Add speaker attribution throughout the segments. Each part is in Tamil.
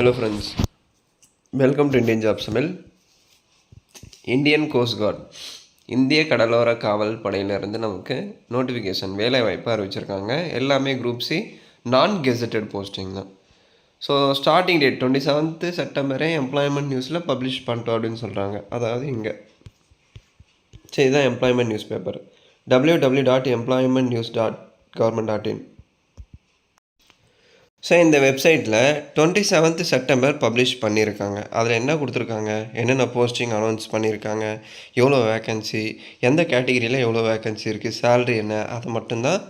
Speaker 1: Hello friends welcome to Indian job சமையல் இந்தியன் கோஸ்ட் கார்டு இந்திய கடலோர காவல் படையிலேருந்து நமக்கு நோட்டிஃபிகேஷன் வேலை வாய்ப்பு அறிவிச்சிருக்காங்க. எல்லாமே group C non gazetted posting தான். So starting date twenty seventh செப்டம்பரே employment நியூஸில் பப்ளிஷ் பண்ணிட்டோம் அப்படின்னு சொல்கிறாங்க அதாவது இங்கே. சரி இதுதான் employment news paper W W dot employment news dot government dot in so இந்த வெப்சைட்டில் டுவெண்ட்டி செவன்த் செப்டம்பர் பப்ளிஷ் பண்ணியிருக்காங்க அதில் என்ன கொடுத்துருக்காங்க? என்னென்ன போஸ்டிங் அனௌன்ஸ் பண்ணியிருக்காங்க எவ்வளோ வேக்கன்சி எந்த கேட்டகிரியில் எவ்வளோ வேக்கன்சி இருக்குது சேலரி என்ன? அதை மட்டும்தான்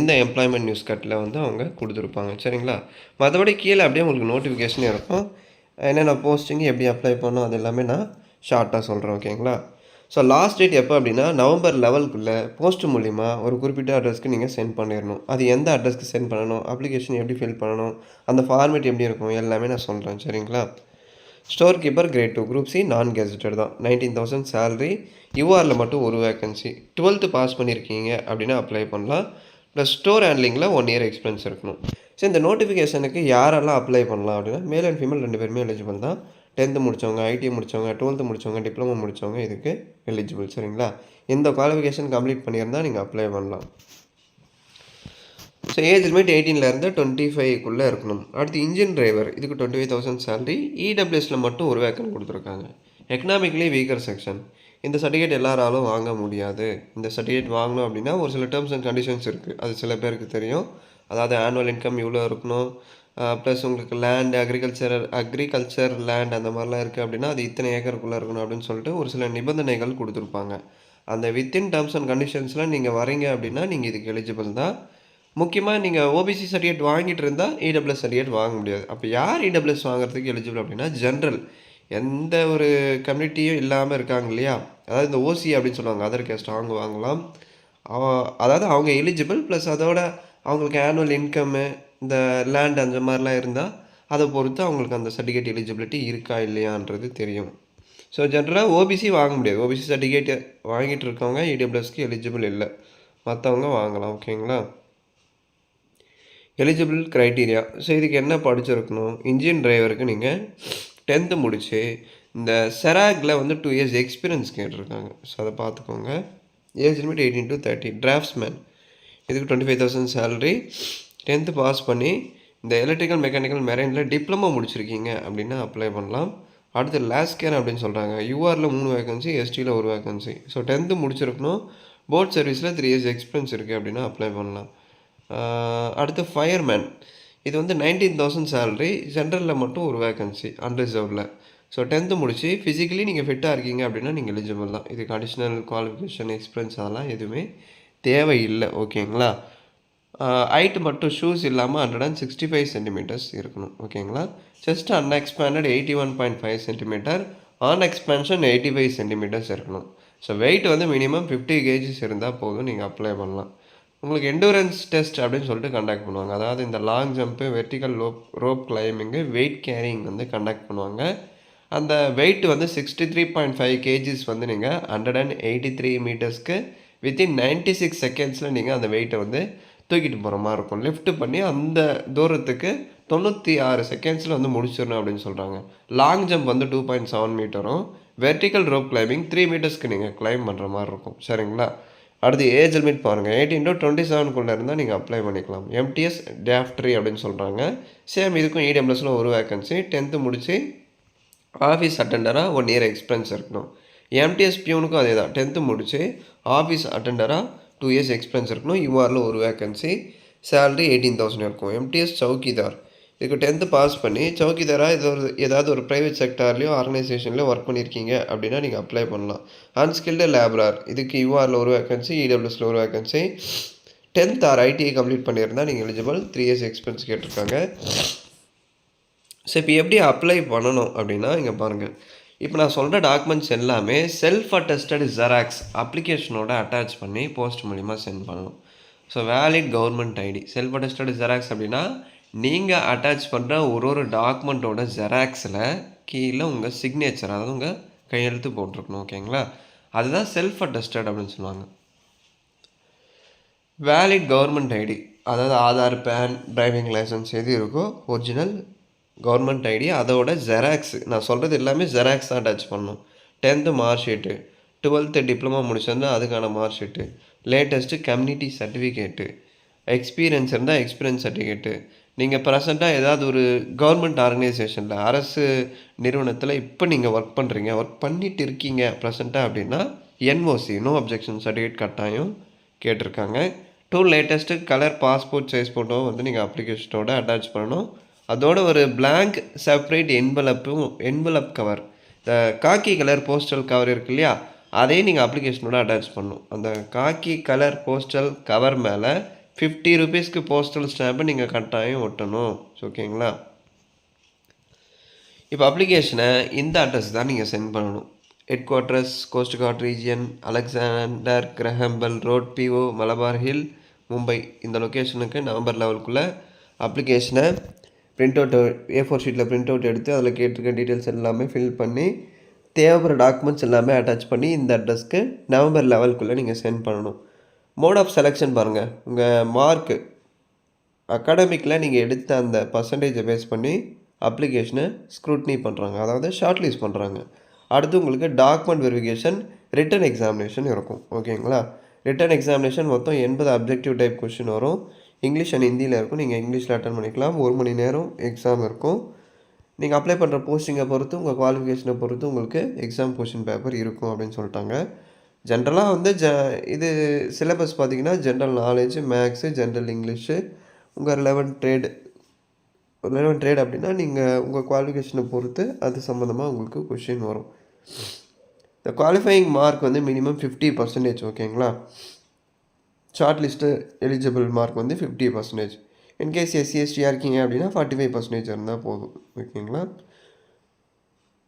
Speaker 1: இந்த எம்ப்ளாய்மெண்ட் நியூஸ் கட்டில் வந்து அவங்க கொடுத்துருப்பாங்க. சரிங்களா? மற்றபடி கீழே அப்படியே உங்களுக்கு நோட்டிஃபிகேஷன் இருக்கும். என்னென்ன போஸ்டிங் எப்படி அப்ளை பண்ணணும் அது எல்லாமே நான் ஷார்ட்டாக சொல்கிறேன் ஓகேங்களா ஸோ லாஸ்ட் டேட் எப்போ அப்படின்னா நவம்பர் லெவலுக்குள்ளே போஸ்ட் மூலிமா ஒரு குறிப்பிட்ட அட்ரஸ்க்கு நீங்கள் சென்ட் பண்ணிடணும் அது எந்த அட்ரஸ்க்கு சென்ட் பண்ணணும் அப்ளிகேஷன் எப்படி ஃபில் பண்ணணும் அந்த ஃபார்மேட் எப்படி இருக்கும் எல்லாமே நான் சொல்கிறேன் சரிங்களா? Store keeper grade two group C non gazetted தான் நைன்டீன் தௌசண்ட் சேலரி யூஆரில் மட்டும் ஒரு வேக்கன்சி டுவெல்த்து பாஸ் பண்ணியிருக்கீங்க அப்படின்னா அப்ளை பண்ணலாம். ப்ளஸ் ஸ்டோர் ஹேண்ட்லிங்கில் ஒன் இயர் எக்ஸ்பீரியன்ஸ் இருக்கணும். ஸோ இந்த நோட்டிஃபிகேஷனுக்கு யாரெல்லாம் அப்ளை பண்ணலாம் அப்படின்னா மேல் அண்ட் ஃபீமேல் ரெண்டு பேருமே எலிஜிபிள் தான். டென்த்து முடித்தவங்க ஐடி முடித்தவங்க டுவெல்த்து முடித்தவங்க டிப்ளமோ முடித்தவங்க இதுக்கு எலிஜிபிள் சரிங்களா? இந்த குவாலிஃபிகேஷன் கம்ப்ளீட் பண்ணியிருந்தால் நீங்கள் அப்ளை பண்ணலாம். ஸோ ஏஜ் லிமிட் எயிட்டீன்லேருந்து டுவெண்ட்டி ஃபைவ்க்குள்ளே இருக்கணும். அடுத்து இன்ஜின் டிரைவர் இதுக்கு டுவெண்ட்டி ஃபைவ் தௌசண்ட் சேலரி இடபிள்யூஎஸில் மட்டும் ஒரு வேக்கன் கொடுத்துருக்காங்க. எக்கனாமிக்கலி வீக்கர் செக்ஷன் இந்த சர்டிஃபிகேட் எல்லாராலும் வாங்க முடியாது. இந்த சர்டிஃபிகேட் வாங்கணும் அப்படின்னா ஒரு சில டேர்ம்ஸ் அண்ட் கண்டிஷன்ஸ் இருக்குது அது சில பேருக்கு தெரியும். அதாவது ஆனுவல் இன்கம் இவ்வளோ இருக்கணும். ப்ளஸ் உங்களுக்கு லேண்ட் அக்ரிகல்ச்சர் அக்ரிகல்ச்சர் லேண்ட் அந்த மாதிரிலாம் இருக்குது அப்படின்னா அது இத்தனை ஏக்கருக்குள்ளே இருக்கணும் அப்படின்னு சொல்லிட்டு ஒரு சில நிபந்தனைகள் கொடுத்துருப்பாங்க. அந்த வித்தின் டேர்ம்ஸ் அண்ட் கண்டிஷன்ஸ்லாம் நீங்கள் வரீங்க அப்படின்னா நீங்கள் இதுக்கு எலிஜிபிள் தான். முக்கியமாக நீங்கள் ஓபிசி சர்டிஃபிகேட் வாங்கிட்டு இருந்தால் இடபிள்எஸ் சர்டிஃபிகேட் வாங்க முடியாது. அப்போ யார் இடபிள்எஸ் வாங்குறதுக்கு எலிஜிபிள் அப்படின்னா ஜென்ரல் எந்த ஒரு கம்யூனிட்டியும் இல்லாமல் இருக்காங்க இல்லையா? அதாவது இந்த ஓசி அப்படின்னு சொல்லுவாங்க. அதர் கேஸ்ட் அவங்க வாங்கலாம். அவ- அதாவது அவங்க எலிஜிபிள் ப்ளஸ் அதோட அவங்களுக்கு ஆனுவல் இன்கம்மு இந்த லேண்ட் அந்த மாதிரிலாம் இருந்தால் அதை பொறுத்து அவங்களுக்கு அந்த சர்டிஃபிகேட் எலிஜிபிலிட்டி இருக்கா இல்லையான்றது தெரியும். ஸோ ஜென்ரலாக ஓபிசி வாங்க முடியாது. ஓபிசி சர்டிஃபிகேட் வாங்கிட்டு இருக்கவங்க இடபிள்யூஎஸ்க்கு எலிஜிபிள் இல்லை. மற்றவங்க வாங்கலாம் ஓகேங்களா? எலிஜிபிள் க்ரைட்டீரியா ஸோ இதுக்கு என்ன படிச்சிருக்கணும்? இன்ஜின் டிரைவருக்கு நீங்கள் டென்த்து முடிச்சு இந்த செராக்ல வந்து டூ இயர்ஸ் எக்ஸ்பீரியன்ஸ் கேட்டிருக்காங்க. ஸோ அதை பார்த்துக்கோங்க. Age limit eighteen to thirty draftsman இதுக்கு twenty five thousand salary tenth pass பண்ணி இந்த எலக்ட்ரிக்கல் மெக்கானிக்கல் மெரைனில் டிப்ளமோ முடிச்சிருக்கீங்க அப்படின்னா அப்ளை பண்ணலாம். அடுத்து லேஸ்கேர் அப்படின்னு சொல்கிறாங்க யூஆரில் மூணு வேகன்சி எஸ்டியில் ஒரு வேகன்சி ஸோ டென்த்து முடிச்சிருக்கணும். போர்ட் சர்வீஸில் த்ரீ இயர்ஸ் எக்ஸ்பீரியன்ஸ் இருக்குது அப்படின்னா அப்ளை பண்ணலாம். அடுத்து ஃபயர்மேன் இது வந்து நைன்டீன் தௌசண்ட் சேலரி ஜென்ரலில் மட்டும் ஒரு வேகன்சி அன்ரிசர்வில் ஸோ டென்த்து முடிச்சு ஃபிசிக்கலி நீங்கள் ஃபிட்டாக இருக்கீங்க அப்படின்னா நீங்கள் எலிஜிபிள் தான். இதுக்கு அடிஷ்னல் குவாலிஃபிகேஷன் எக்ஸ்பீரியன்ஸ் அதெல்லாம் எதுவுமே தேவையில்லை. ஓகேங்களா ஹைட் மட்டும் ஷூஸ் இல்லாமல் hundred and sixty five centimetres இருக்கணும். ஓகேங்களா? Chest unexpanded eighty one point five centimetre on expansion eighty five centimetres இருக்கணும். ஸோ வெயிட் வந்து மினிமம் ஃபிஃப்டி கேஜிஸ் இருந்தால் போதும் நீங்கள் அப்ளை பண்ணலாம். உங்களுக்கு எண்டூரன்ஸ் டெஸ்ட் அப்படின்னு சொல்லிட்டு கண்டக்ட் பண்ணுவாங்க. அதாவது இந்த long jump vertical lobe rope climbing weight carrying வந்து கண்டக்ட் பண்ணுவாங்க. அந்த வெயிட் வந்து sixty three point five KGs வந்து நீங்கள் ஹண்ட்ரட் அண்ட் எயிட்டி த்ரீ மீட்டர்ஸ்க்கு வித்தின் நைன்ட்டி சிக்ஸ் செகண்ட்ஸில் நீங்கள் அந்த வெயிட்டை வந்து தூக்கிட்டு போகிற மாதிரி இருக்கும். லிஃப்ட் பண்ணி அந்த தூரத்துக்கு தொண்ணூற்றி ஆறு செகண்ட்ஸில் வந்து முடிச்சிடணும் அப்படின்னு சொல்கிறாங்க லாங் ஜம்ப் வந்து டூ பாயிண்ட் செவன் மீட்டரும் வெர்டிக்கல் ரோப் கிளைம்பிங் த்ரீ மீட்டர்ஸ்க்கு நீங்கள் கிளைம் பண்ணுற மாதிரி இருக்கும். சரிங்களா? அடுத்து ஏஜ் லிமிட் பாருங்கள் எயிட்டீன் டு டுவெண்ட்டி செவனுக்குள்ளே இருந்தால் நீங்கள் அப்ளை பண்ணிக்கலாம். எம்டிஎஸ் டேஃப்ட்ரி அப்படின்னு சொல்கிறாங்க சேம் இதுக்கும் இடபிள்எஸில் ஒரு வேக்கன்சி டென்த்து முடித்து ஆஃபீஸ் அட்டெண்டராக ஒன் இயர் எக்ஸ்பீரியன்ஸ் இருக்கணும். எம்டிஎஸ் பியூனுக்கும் அதே தான் டென்த்து முடித்து ஆஃபீஸ் அட்டெண்டராக டூ இயர்ஸ் எக்ஸ்பீரியன்ஸ் இருக்கணும் யூஆரில் ஒரு வேக்கன்சி சேலரி எயிட்டீன் தௌசண்ட் இருக்கும். எம்டிஎஸ் சவுக்கிதார். இதுக்கு டென்த்து பாஸ் பண்ணி சவுக்கிதாராக இது ஒரு ஏதாவது ஒரு ப்ரைவேட் செக்டார்லேயோ ஆர்கனைசேஷன்லேயோ ஒர்க் பண்ணியிருக்கீங்க அப்படின்னா நீங்கள் அப்ளை பண்ணலாம். அன்ஸ்கில்டு லேப்ரார் இதுக்கு யூஆரில் ஒரு வேக்கன்சி இடபிள்யூஸில் ஒரு vacancy tenth or ITI complete பண்ணியிருந்தால் நீங்கள் எலிஜிபிள் த்ரீ இயர்ஸ் எக்ஸ்பென்ஸ் கேட்டிருக்காங்க. ஸோ இப்போ எப்படி அப்ளை பண்ணணும் அப்படின்னா இங்கே பாருங்கள் இப்போ நான் சொல்கிற டாக்குமெண்ட்ஸ் எல்லாமே செல்ஃப் அட்டஸ்டட் ஜெராக்ஸ் அப்ளிகேஷனோட அட்டாச் பண்ணி போஸ்ட் மூலிமா சென்ட் பண்ணணும். So valid government ID self attested xerox அப்படின்னா நீங்கள் அட்டாச் பண்ணுற ஒரு ஒரு டாக்குமெண்ட்டோட ஜெராக்ஸில் கீழே உங்கள் சிக்னேச்சர் அதாவது உங்கள் கையெழுத்து போட்டிருக்கணும் ஓகேங்களா அதுதான் செல்ஃப் அட்டஸ்டட் அப்படின்னு சொல்லுவாங்க. வேலிட் கவர்மெண்ட் ஐடி அதாவது ஆதார் பேன் டிரைவிங் லைசன்ஸ் எது இருக்கோ ஒரிஜினல் கவர்மெண்ட் ஐடி அதோட ஜெராக்ஸ் நான் சொல்கிறது எல்லாமே ஜெராக்ஸ் தான் அட்டாச் பண்ணணும். Tenth mark sheet twelfth diploma முடிச்சிருந்தால் அதுக்கான mark sheet latest community certificate experience இருந்தால் எக்ஸ்பீரியன்ஸ் சர்டிஃபிகேட்டு நீங்கள் ப்ரெசண்ட்டாக ஏதாவது ஒரு கவர்மெண்ட் ஆர்கனைசேஷனில் அரசு நிறுவனத்தில் இப்போ நீங்கள் ஒர்க் பண்ணுறீங்க ஒர்க் பண்ணிட்டு இருக்கீங்க ப்ரெசண்ட்டாக அப்படின்னா என்ஓசி நோ அப்ஜெக்ஷன் சர்டிஃபிகேட் கட்டாயம் கேட்டிருக்காங்க. Two latest colour passport size photo வந்து நீங்கள் அப்ளிகேஷனோட அட்டாச் பண்ணணும். அதோட ஒரு பிளாங்க் செப்பரேட் என்வலப்பும் என்வலப் கவர் இந்த காக்கி கலர் போஸ்டல் கவர் இருக்கு இல்லையா? அதையும் நீங்கள் அப்ளிகேஷனோட அட்டாச் பண்ணும் அந்த காக்கி கலர் போஸ்டல் கவர் மேலே ஃபிஃப்டி ருபீஸ்க்கு போஸ்டல் ஸ்டாம்பை நீங்கள் கட்டாயம் ஒட்டணும். ஓகேங்களா? இப்போ அப்ளிகேஷனை இந்த அட்ரஸ் தான் நீங்கள் சென்ட் பண்ணணும். Headquarters coast guard region Alexander Graham Bell road PO Malabar hill Mumbai இந்த லொக்கேஷனுக்கு நவம்பர் லெவலுக்குள்ளே அப்ளிகேஷனை பிரிண்ட் அவுட் ஏ ஃபோர் ஷீட்டில் பிரிண்ட் அவுட் எடுத்து அதில் கேட்டிருக்க டீட்டெயில்ஸ் எல்லாமே ஃபில் பண்ணி தேவைப்படுற டாக்குமெண்ட்ஸ் எல்லாமே அட்டாச் பண்ணி இந்த அட்ரஸ்க்கு நவம்பர் லெவல்குள்ளே நீங்கள் சென்ட் பண்ணணும். மோட் ஆஃப் செலெக்ஷன் பாருங்கள் உங்கள் மார்க்கு அகாடமிக்கில் நீங்கள் எடுத்த அந்த பர்சன்டேஜை பேஸ் பண்ணி அப்ளிகேஷனை ஸ்க்ரூட்னி பண்ணுறாங்க அதாவது ஷார்ட் லிஸ்ட் பண்ணுறாங்க அடுத்து உங்களுக்கு டாக்குமெண்ட் வெரிஃபிகேஷன் ரிட்டன் எக்ஸாமினேஷன் இருக்கும். ஓகேங்களா ரிட்டன் எக்ஸாமினேஷன் மொத்தம் எண்பது அப்ஜெக்டிவ் டைப் கொஷின் வரும். இங்கிலீஷ் அண்ட் ஹிந்தியில் இருக்கும். நீங்கள் இங்கிலீஷில் அட்டன் பண்ணிக்கலாம். ஒரு மணி நேரம் எக்ஸாம் இருக்கும். நீங்கள் அப்ளை பண்ணுற போஸ்டிங்கை பொறுத்து உங்கள் குவாலிஃபிகேஷனை பொறுத்து உங்களுக்கு எக்ஸாம் கொஷின் பேப்பர் இருக்கும் அப்படின்னு சொல்லிட்டாங்க. ஜென்ரலாக வந்து ஜ இது சிலபஸ் பார்த்தீங்கன்னா general knowledge maths general English உங்கள் லெவன் ட்ரேடு லெவன் ட்ரேட் அப்படின்னா நீங்கள் உங்கள் குவாலிஃபிகேஷனை பொறுத்து அது சம்மந்தமாக உங்களுக்கு கொஷின் வரும். இந்த குவாலிஃபையிங் மார்க் வந்து மினிமம் ஃபிஃப்டி பர்சன்டேஜ் ஓகேங்களா ஷார்ட் லிஸ்ட்டு எலிஜிபிள் மார்க் வந்து fifty percentage in case SC எஸ்டியாக இருக்கீங்க அப்படின்னா ஃபார்ட்டி ஃபைவ் பர்சன்டேஜ் இருந்தால் போதும். ஓகேங்களா?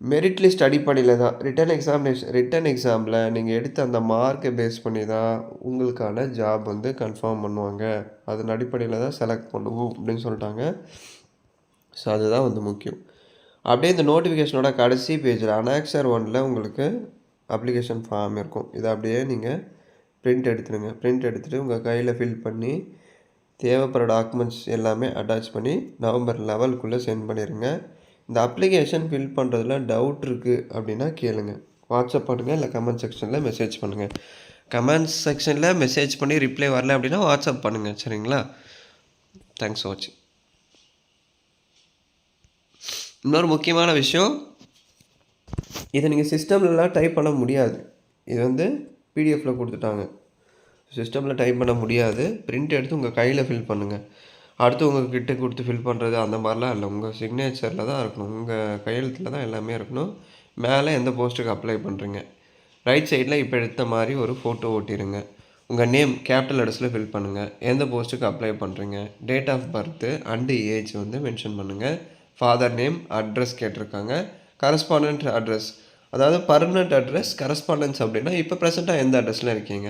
Speaker 1: மெரிட் லிஸ்ட் அடிப்படையில் தான். ரிட்டன் எக்ஸாமினேஷன் ரிட்டன் எக்ஸாமில் நீங்கள் எடுத்த அந்த மார்க்கை பேஸ் பண்ணி தான் உங்களுக்கான ஜாப் வந்து கன்ஃபார்ம் பண்ணுவாங்க. அதன் அடிப்படையில் தான் செலக்ட் பண்ணுவோம் அப்படின்னு சொல்லிட்டாங்க. ஸோ அதுதான் வந்து முக்கியம். அப்படியே இந்த நோட்டிஃபிகேஷனோட கடைசி பேஜில் அனாக்சர் ஒனில் உங்களுக்கு அப்ளிகேஷன் ஃபார்ம் இருக்கும். இதை அப்படியே நீங்கள் பிரிண்ட் எடுத்துடுங்க. பிரிண்ட் எடுத்துகிட்டு உங்கள் கையில் ஃபில் பண்ணி தேவைப்படுற டாக்குமெண்ட்ஸ் எல்லாமே அட்டாச் பண்ணி நவம்பர் லெவலுக்குள்ளே சென்ட் பண்ணிடுங்க. இந்த அப்ளிகேஷன் ஃபில் பண்ணுறதுல டவுட் இருக்குது அப்படின்னா கேளுங்க. வாட்ஸ்அப் பண்ணுங்கள் இல்லை கமெண்ட் செக்ஷனில் மெசேஜ் பண்ணுங்கள் கமெண்ட் செக்ஷனில் மெசேஜ் பண்ணி ரிப்ளை வரல அப்படின்னா வாட்ஸ்அப் பண்ணுங்கள் சரிங்களா? தேங்க்ஸ் ஃபார் வாட்சிங் இன்னொரு முக்கியமான விஷயம் இதை நீங்கள் சிஸ்டம்லலாம் டைப் பண்ண முடியாது. இது வந்து பிடிஎஃப்பில் கொடுத்துட்டாங்க. சிஸ்டமில் டைப் பண்ண முடியாது. பிரிண்ட் எடுத்து உங்கள் கையில் ஃபில் பண்ணுங்கள் அடுத்து உங்கள் கிட்ட கொடுத்து ஃபில் பண்ணுறது அந்த மாதிரிலாம் இல்லை. உங்கள் சிக்னேச்சரில் தான் இருக்கணும். உங்கள் கையெழுத்தில் தான் எல்லாமே இருக்கணும். மேலே எந்த போஸ்ட்டுக்கு அப்ளை பண்ணுறீங்க ரைட் சைடில் இப்போ எடுத்த மாதிரி ஒரு ஃபோட்டோ ஓட்டிடுங்க உங்கள் நேம் கேபிட்டல் லெட்டர்ஸில் ஃபில் பண்ணுங்கள் எந்த போஸ்ட்டுக்கு அப்ளை பண்ணுறீங்க date of birth and age வந்து மென்ஷன் பண்ணுங்கள் ஃபாதர் நேம் அட்ரஸ் கேட்டிருக்காங்க. கரஸ்பாண்டன்ட் அட்ரஸ் அதாவது பர்மனெண்ட் அட்ரஸ் கரஸ்பாண்டன்ஸ் அப்படின்னா இப்போ ப்ரெசெண்ட்டாக எந்த அட்ரஸில் இருக்கீங்க?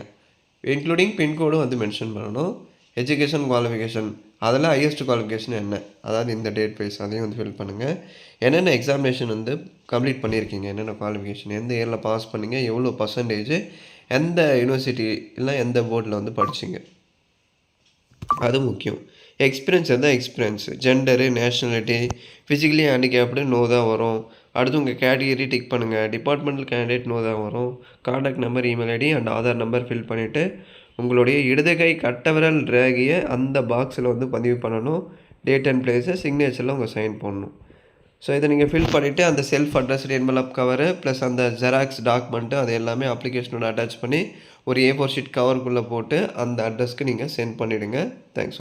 Speaker 1: இன்க்ளூடிங் பின்கோடும் வந்து மென்ஷன் பண்ணணும். எஜுகேஷன் குவாலிஃபிகேஷன் அதில் ஹையஸ்ட் குவாலிஃபிகேஷன் என்ன? அதாவது இந்த டேட் வைஸ் அதையும் வந்து ஃபில் பண்ணுங்கள் என்னென்ன எக்ஸாமினேஷன் வந்து கம்ப்ளீட் பண்ணியிருக்கீங்க? என்னென்ன குவாலிஃபிகேஷன் எந்த இயரில் பாஸ் பண்ணீங்க? எவ்வளோ பர்சன்டேஜ் எந்த யூனிவர்சிட்டி இல்லை எந்த போர்டில் வந்து படிச்சிங்க? அது முக்கியம். எக்ஸ்பீரியன்ஸ் எதாவது experience gender nationality physically handicapped no தான் வரும். அடுத்து உங்கள் கேட்டகரி டிக் பண்ணுங்கள் டிபார்ட்மெண்டல் கேண்டிடேட் நோ தான் வரும். Contact number email ID and Aadhaar number fill பண்ணிவிட்டு உங்களுடைய இடதுகை கட்டவிரல் ரேகையை அந்த பாக்ஸில் வந்து பதிவு பண்ணணும். டேட் அண்ட் பிளேஸை சிக்னேச்சரில் உங்கள் சைன் பண்ணணும் ஸோ இதை நீங்கள் ஃபில் பண்ணிவிட்டு அந்த self address envelope cover plus அந்த ஜெராக்ஸ் டாக்குமெண்ட்டு அது எல்லாமே அப்ளிகேஷனோட அட்டாச் பண்ணி ஒரு ஏ ஃபோர் ஷீட் கவருக்குள்ளே போட்டு அந்த அட்ரஸ்க்கு நீங்கள் சென்ட் பண்ணிவிடுங்க தேங்க்ஸ்